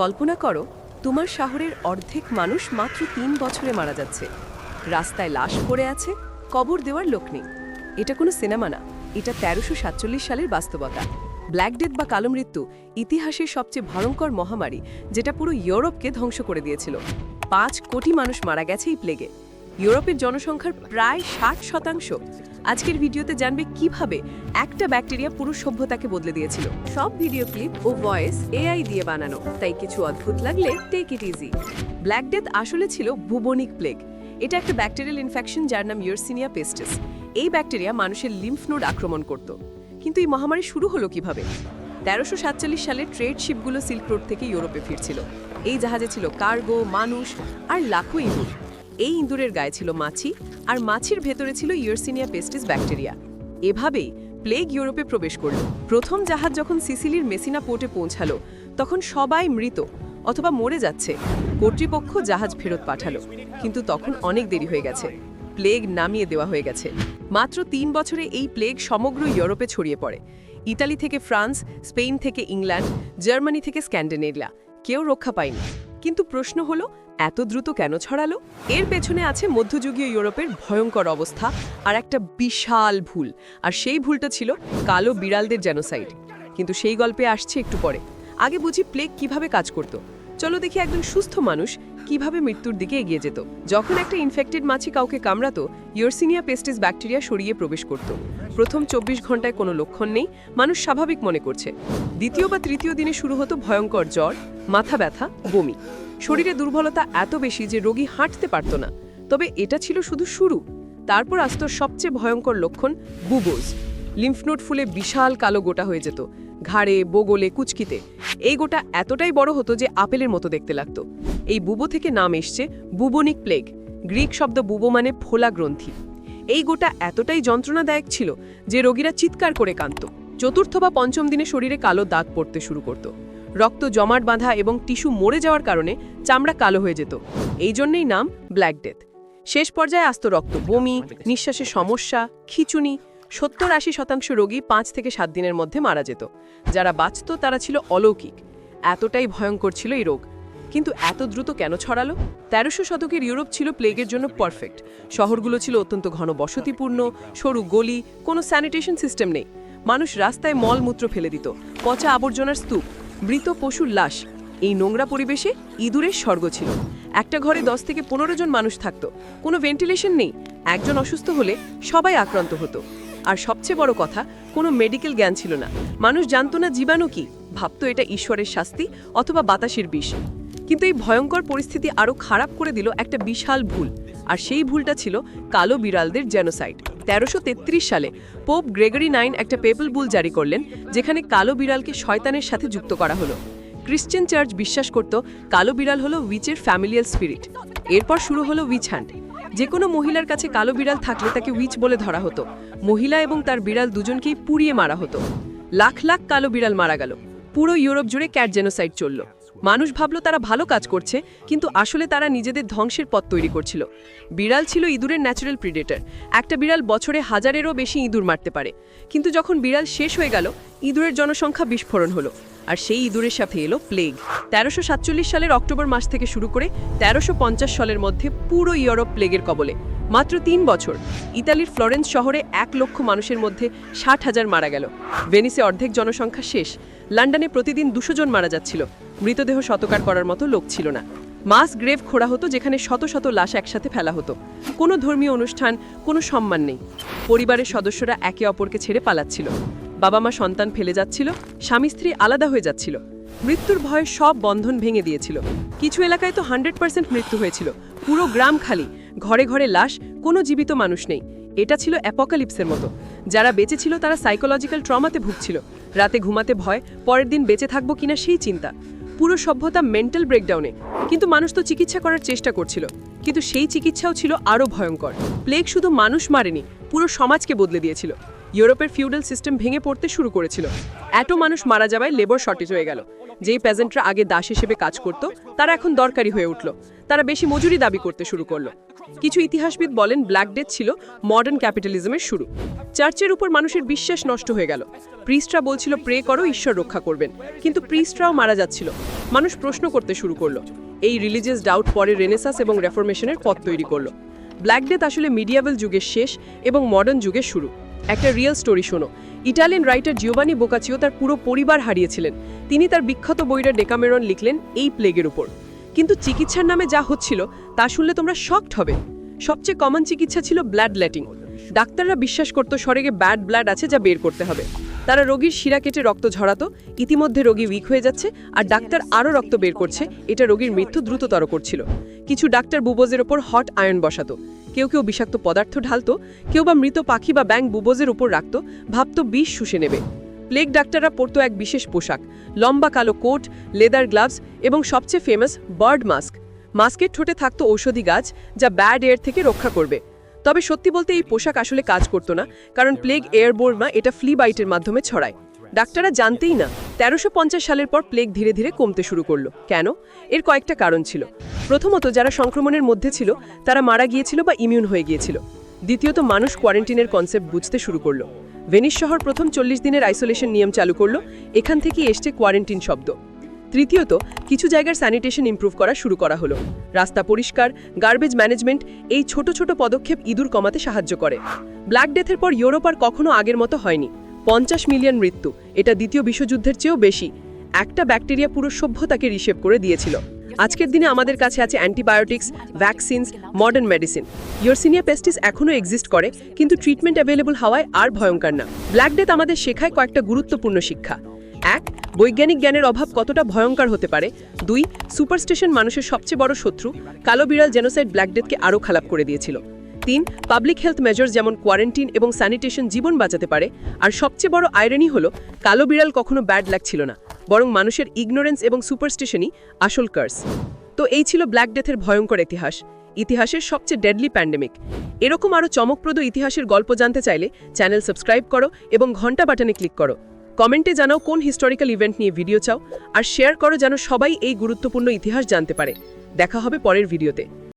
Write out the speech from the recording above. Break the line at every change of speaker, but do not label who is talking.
কল্পনা করো, তোমার শহরের অর্ধেক মানুষ মাত্র তিন বছরে মারা যাচ্ছে। রাস্তায় লাশ পড়ে আছে, কবর দেওয়ার লোক নেই। এটা কোনো সিনেমা না, এটা তেরোশো সাতচল্লিশ সালের বাস্তবতা। ব্ল্যাক ডেথ বা কালো মৃত্যু ইতিহাসের সবচেয়ে ভয়ঙ্কর মহামারী, যেটা পুরো ইউরোপকে ধ্বংস করে দিয়েছিল। পাঁচ কোটি মানুষ মারা গেছে এই প্লেগে ইউরোপের জনসংখ্যার প্রায় ষাট শতাংশ। আজকের ভিডিওতে জানবে কীভাবে একটা ব্যাকটেরিয়া পুরো সভ্যতাকে বদলে দিয়েছিল। সব ভিডিও ক্লিপ ও ভয়েস এআই দিয়ে বানানো। তাই কিছু অদ্ভুত লাগলে take it easy black death আসলে ছিল বুবনিক প্লেগ এটা একটা ব্যাকটেরিয়াল ইনফেকশন যার নাম ইউরসিনিয়া পেস্টিস এই ব্যাকটেরিয়া মানুষের লিম্ফ নোড আক্রমণ করত। কিন্তু এই মহামারী শুরু হলো কীভাবে? তেরোশো সাতচল্লিশ সালে ট্রেড শিপগুলো সিল্ক রোড থেকে ইউরোপে ফিরছিল। এই জাহাজে ছিল কার্গো মানুষ আর লাখো ইঁদুর। এই ইঁদুরের গায়ে ছিল মাছি আর মাছির ভেতরে ছিল ইয়র্সিনিয়া পেস্টিস ব্যাকটেরিয়া। এভাবেই প্লেগ ইউরোপে প্রবেশ করল। প্রথম জাহাজ যখন সিসিলির মেসিনা পোর্টে পৌঁছালো, তখন সবাই মৃত অথবা মরে যাচ্ছে। কর্তৃপক্ষ জাহাজ ফেরত পাঠালো। কিন্তু তখন অনেক দেরি হয়ে গেছে। প্লেগ নামিয়ে দেওয়া হয়ে গেছে। মাত্র তিন বছরে এই প্লেগ সমগ্র ইউরোপে ছড়িয়ে পড়ে। ইতালি থেকে ফ্রান্স, স্পেন থেকে ইংল্যান্ড, জার্মানি থেকে স্ক্যান্ডিনেভিয়া। কেউ রক্ষা পায়নি। কিন্তু প্রশ্ন হলো, এত দ্রুত কেন ছড়ালো? এর পেছনে আছে মধ্যযুগীয় ইউরোপের ভয়ঙ্কর অবস্থা আর একটা বিশাল ভুল। আর সেই ভুলটা ছিল কালো বিড়ালদের জেনোসাইড কিন্তু সেই গল্পে আসছে একটু পরে। আগে বুঝি প্লেগ কীভাবে কাজ করত। চলো দেখি একজন সুস্থ মানুষ কীভাবে মৃত্যুর দিকে এগিয়ে যেত। যখন একটা ইনফেক্টেড মাছি কাউকে কামড়াতো ইয়র্সিনিয়া পেস্টিস ব্যাকটেরিয়া সরিয়ে প্রবেশ করত। প্রথম চব্বিশ ঘন্টায় কোনো লক্ষণ নেই, মানুষ স্বাভাবিক মনে করছে। দ্বিতীয় বা তৃতীয় দিনে শুরু হতো ভয়ঙ্কর জ্বর, মাথা ব্যথা, বমি। শরীরে দুর্বলতা এত বেশি যে রোগী হাঁটতে পারত না। তবে এটা ছিল শুধু শুরু। তারপর আসত সবচেয়ে ভয়ঙ্কর লক্ষণ বুবোজ। লিম্ফনোড ফুলে বিশাল কালো গোটা হয়ে যেত, ঘাড়ে, বগলে, কুচকিতে। এই গোটা এতটাই বড় হতো যে আপেলের মতো দেখতে লাগতো। এই বুবো থেকে নাম এসছে বুবনিক প্লেগ। গ্রিক শব্দ বুবো মানে ফোলা গ্রন্থি। এই গোটা এতটাই যন্ত্রণাদায়ক ছিল যে রোগীরা চিৎকার করে কাঁদত। চতুর্থ বা পঞ্চম দিনে শরীরে কালো দাগ পড়তে শুরু করত। রক্ত জমাট বাঁধা এবং টিস্যু মরে যাওয়ার কারণে চামড়া কালো হয়ে যেত। এই জন্যই নাম ব্ল্যাক ডেথ। শেষ পর্যায়ে আসত রক্ত বমি নিঃশ্বাসের সমস্যা, খিচুনি। সত্তর আশি শতাংশ রোগী পাঁচ থেকে সাত দিনের মধ্যে মারা যেত। যারা বাঁচত তারা ছিল অলৌকিক। এতটাই ভয়ঙ্কর ছিল এই রোগ। কিন্তু এত দ্রুত কেন ছড়ালো? তেরোশো শতকের ইউরোপ ছিল প্লেগের জন্য পারফেক্ট শহরগুলো ছিল অত্যন্ত ঘন বসতিপূর্ণ সরু গলি, কোনো স্যানিটেশন সিস্টেম নেই। মানুষ রাস্তায় মলমূত্র ফেলে দিত, পচা আবর্জনার স্তূপ, মৃত পশুর লাশ। এই নোংরা পরিবেশে ইঁদুরের স্বর্গ ছিল। একটা ঘরে দশ থেকে পনেরো জন মানুষ থাকতো। কোনো ভেন্টিলেশন নেই। একজন অসুস্থ হলে সবাই আক্রান্ত হতো। আর সবচেয়ে বড় কথা, কোনো মেডিকেল জ্ঞান ছিল না। মানুষ জানতো না জীবাণু কি। ভাবতো এটা ঈশ্বরের শাস্তি অথবা বাতাসের বিষ। কিন্তু এই ভয়ঙ্কর পরিস্থিতি আরও খারাপ করে দিল একটা বিশাল ভুল। আর সেই ভুলটা ছিল কালো বিড়ালদের জেনোসাইড তেরোশো সালে পোপ গ্রেগরি নাইন একটা পেপল বুল জারি করলেন, যেখানে কালো বিড়ালকে শয়তানের সাথে যুক্ত করা হলো। ক্রিশ্চিয়ান চার্চ বিশ্বাস করত কালো বিড়াল হলো উইচের ফ্যামিলিয়াল স্পিরিট এরপর শুরু হলো উইচ হ্যান্ড যে কোনো মহিলার কাছে কালো বিড়াল থাকলে তাকে উইচ বলে ধরা হতো। মহিলা এবং তার বিড়াল দুজনকেই পুড়িয়ে মারা হতো। লাখ লাখ কালো বিড়াল মারা গেল। পুরো ইউরোপ জুড়ে ক্যাট জেনোসাইড চলল। মানুষ ভাবলো তারা ভালো কাজ করছে, কিন্তু আসলে তারা নিজেদের ধ্বংসের পথ তৈরি করছিল। বিড়াল ছিল ইঁদুরের ন্যাচারাল প্রিডেটর একটা বিড়াল বছরে হাজারেরও বেশি ইঁদুর মারতে পারে। কিন্তু যখন বিড়াল শেষ হয়ে গেল, ইঁদুরের জনসংখ্যা বিস্ফোরণ হলো। আর সেই ইঁদুরের সাথে এলো প্লেগ তেরোশো সাতচল্লিশ সালের অক্টোবর মাস থেকে শুরু করে তেরোশো সালের মধ্যে পুরো ইউরোপ প্লেগের কবলে। মাত্র তিন বছর, ইতালির ফ্লোরেন্স শহরে এক লক্ষ মানুষের মধ্যে ষাট হাজার মারা গেল। ভেনিসে অর্ধেক জনসংখ্যা শেষ। লন্ডনে প্রতিদিন দুশো জন মারা যাচ্ছিল। মৃতদেহ শতকার করার মতো লোক ছিল না। মাস গ্রেভ খোঁড়া হতো যেখানে শত শত লাশ একসাথে ফেলা হতো। কোনো ধর্মীয় অনুষ্ঠান, কোনো সম্মান নেই। পরিবারের সদস্যরা একে অপরকে ছেড়ে পালাচ্ছিল। বাবা মা সন্তান ফেলে যাচ্ছিল, স্বামী স্ত্রী আলাদা হয়ে যাচ্ছিল। মৃত্যুর ভয়ে সব বন্ধন ভেঙে দিয়েছিল। কিছু এলাকায় তো হান্ড্রেড পার্সেন্ট মৃত্যু হয়েছিল। পুরো গ্রাম খালি। ঘরে ঘরে লাশ, কোনো জীবিত মানুষ নেই। এটা ছিল অ্যাপোকালিপসের মতো। যারা বেঁচে ছিল তারা সাইকোলজিক্যাল ট্রমাতে ভুগছিল। রাতে ঘুমাতে ভয়, পরের দিন বেঁচে থাকব কিনা সেই চিন্তা। পুরো সভ্যতা মেন্টাল ব্রেকডাউনে কিন্তু মানুষ তো চিকিৎসা করার চেষ্টা করছিল। কিন্তু সেই চিকিৎসাও ছিল আরও ভয়ঙ্কর। প্লেগ শুধু মানুষ মারেনি, পুরো সমাজকে বদলে দিয়েছিল। ইউরোপের ফিউডাল সিস্টেম ভেঙে পড়তে শুরু করেছিল। এত মানুষ মারা যাওয়ায় লেবার শর্টেজ হয়ে গেল। যেই প্যাজেন্টরা আগে দাস হিসেবে কাজ করত, তারা এখন দরকারি হয়ে উঠল। তারা বেশি মজুরি দাবি করতে শুরু করল। কিছু ইতিহাসবিদ বলেন ব্ল্যাক ডেথ ছিল মডার্ন ক্যাপিটালিজমের শুরু। চার্চের উপর মানুষের বিশ্বাস নষ্ট হয়ে গেল। প্রিস্টরা বলছিল প্রে করো, ঈশ্বর রক্ষা করবেন। কিন্তু প্রিস্টরাও মারা যাচ্ছিল। মানুষ প্রশ্ন করতে শুরু করল। এই রিলিজিয়াস ডাউট পরে রেনেসাস এবং রেফরমেশনের পথ তৈরি করল। ব্ল্যাক ডেথ আসলে মিডিয়াবেল যুগের শেষ এবং মডার্ন যুগের শুরু। একটা রিয়েল স্টোরি শোনো। ইটালিয়ান রাইটার জিওবানি বোকাচিও তার পুরো পরিবার হারিয়েছিলেন। তিনি তার বিখ্যাত বইটা ডেকামেরন লিখলেন এই প্লেগের উপর। কিন্তু চিকিৎসার নামে যা হচ্ছিল, তা শুনলে তোমরা শকড হবে। সবচেয়ে কমন চিকিৎসা ছিল ব্লাড লেটিং ডাক্তাররা বিশ্বাস করত শরীরে ব্যাড ব্লাড আছে যা বের করতে হবে। তারা রোগীর শিরা কেটে রক্ত ঝরাতো, ইতিমধ্যে রোগী উইক হয়ে যাচ্ছে, আর ডাক্তার আরও রক্ত বের করছে, এটা রোগীর মৃত্যু দ্রুততর করছিল। কিছু ডাক্তার বুবোজের ওপর হট আয়ন বসাতো। কেউ কেউ বিষাক্ত পদার্থ ঢালতো, কেউ বা মৃত পাখি বা ব্যাং বুবোজের উপর রাখত, ভাবতো বিষ শুষে নেবে। প্লেগ ডাক্তাররা পরতো এক বিশেষ পোশাক, লম্বা কালো কোট লেদার গ্লাভস এবং সবচেয়ে ফেমাস বার্ড মাস্ক মাস্কের ঠোঁটে থাকতো ঔষধি গাছ যা ব্যাড এয়ার থেকে রক্ষা করবে। তবে সত্যি বলতে এই পোশাক আসলে কাজ করতো না, কারণ প্লেগ এয়ারবোর্ন এটা ফ্লি বাইটের মাধ্যমে ছড়ায়। ডাক্তাররা জানতেই না, তেরোশো সালের পর প্লেগ ধীরে ধীরে কমতে শুরু করল। কেন? এর কয়েকটা কারণ ছিল। প্রথমত, যারা সংক্রমণের মধ্যে ছিল, তারা মারা গিয়েছিল বা ইমিউন হয়ে গিয়েছিল। দ্বিতীয়ত, মানুষ কোয়ারেন্টিনের কনসেপ্ট বুঝতে শুরু করল। ভেনিস শহর প্রথম চল্লিশ দিনের আইসোলেশন নিয়ম চালু করল, এখান থেকেই এসছে কোয়ারেন্টিন শব্দ। তৃতীয়ত, কিছু জায়গার স্যানিটেশন ইম্প্রুভ করা শুরু করা হলো। রাস্তা পরিষ্কার গার্বেজ ম্যানেজমেন্ট এই ছোট ছোট পদক্ষেপ ইঁদুর কমাতে সাহায্য করে। ব্ল্যাক ডেথের পর ইউরোপ আর কখনো আগের মতো হয়নি। পঞ্চাশ মিলিয়ন মৃত্যু, এটা দ্বিতীয় বিশ্বযুদ্ধের চেয়েও বেশি। একটা ব্যাকটেরিয়া পুরো সভ্যতাকে রিসেভ করে দিয়েছিল। আজকের দিনে আমাদের কাছে আছে antibiotics vaccines modern medicine Yersinia pestis এখনও এক্সিস্ট করে, কিন্তু ট্রিটমেন্ট অ্যাভেলেবল হওয়ায় আর ভয়ঙ্কর না। ব্ল্যাক ডেথ আমাদের শেখায় কয়েকটা গুরুত্বপূর্ণ শিক্ষা। এক, বৈজ্ঞানিক জ্ঞানের অভাব কতটা ভয়ঙ্কর হতে পারে? দুই সুপারস্টেশন মানুষের সবচেয়ে বড় শত্রু, কালো বিড়াল জেনোসাইড ব্ল্যাক ডেথকে আরও খারাপ করে দিয়েছিল। তিন পাবলিক হেলথ মেজার্স যেমন কোয়ারেন্টিন এবং স্যানিটেশন জীবন বাঁচাতে পারে। আর সবচেয়ে বড় আয়রনি হলো, কালো বিড়াল কখনো ব্যাড লাগছিল না। বরং মানুষের ইগনোরেন্স এবং সুপারস্টিশনই আসল কার্স তো এই ছিল ব্ল্যাক ডেথের ভয়ঙ্কর ইতিহাস, ইতিহাসের সবচেয়ে ডেডলি প্যান্ডেমিক এরকম আরও চমকপ্রদ ইতিহাসের গল্প জানতে চাইলে চ্যানেল সাবস্ক্রাইব করো এবং ঘণ্টা বাটনে ক্লিক করো। কমেন্টে জানাও কোন হিস্টোরিক্যাল ইভেন্ট নিয়ে ভিডিও চাও, আর শেয়ার করো যেন সবাই এই গুরুত্বপূর্ণ ইতিহাস জানতে পারে। দেখা হবে পরের ভিডিওতে